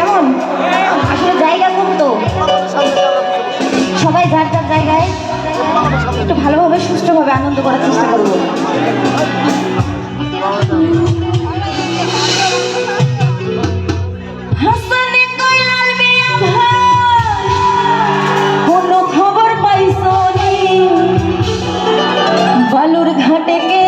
কেমন? আসলে জায়গা কম তো। সবাই যার যার জায়গায় একটু ভালোভাবে, সুষ্ঠুভাবে আনন্দ করার চেষ্টা করব। ঘাটে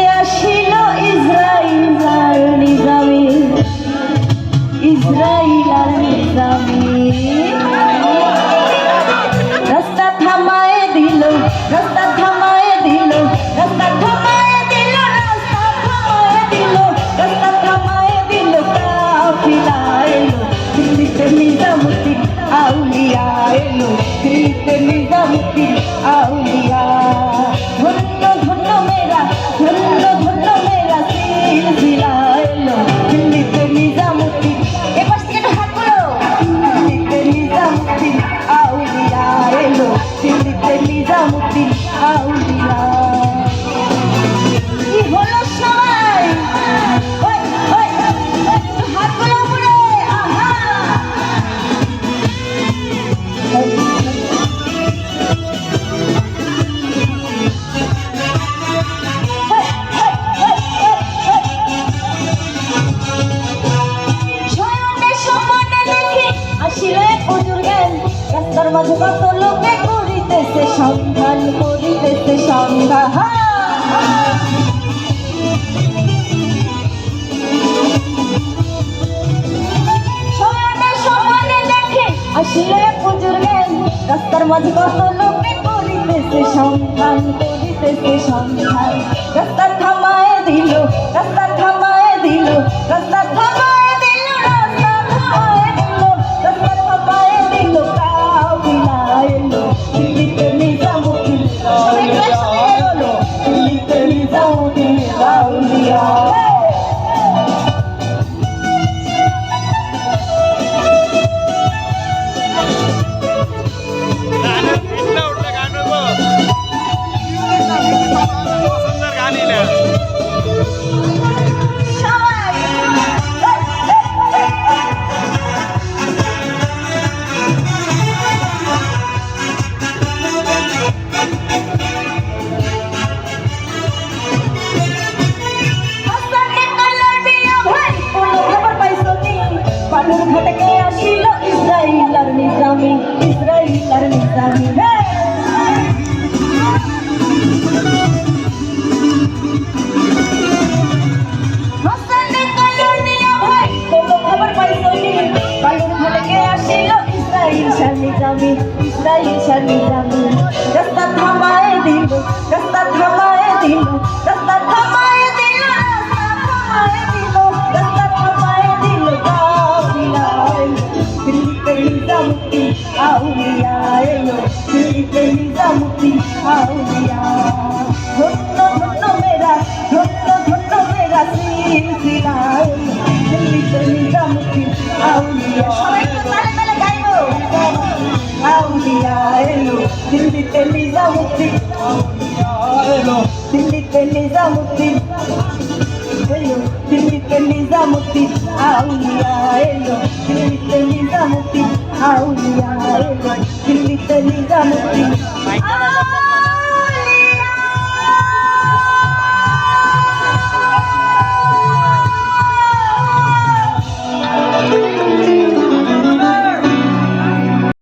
bir ağlayan আসিলে প্রচুর জ্ঞান রাস্তার মাঝে কত লোকে করিতেছে সন্ধান করিতেছে সন্ধান স্বপ্নে প্রচুর জ্ঞান রাস্তার মাঝে কত লোকে করিতেছে সন্ধান করিতেছে সন্ধান রাস্তা কে আসিল ইসরাইল আর নিজামি। ইসরাইল আর নিজামি। রাস্তা থামায় দিল, রাস্তা থামায় দিল, রাস্তা নিজামুদ্দিন আউলিয়া এলো দিল্লিতে নিজামুদ্দিন আউলিয়া ধন্য ধন্য মেরা ধন্য ধন্য মেরা সিলসিলা এলো দিল্লিতে নিজামুদ্দিন আউলিয়া সবাই একটু তালে তালে গাইবো আউলিয়া এলো দিল্লিতে নিজামুদ্দিন এলো দিল্লিতে নিজামুদ্দিন এলো দিল্লিতে নিজামুদ্দিন আউলিয়া এলো দিল্লিতে নিজামুদ্দিন أولياء كل تلي غمتي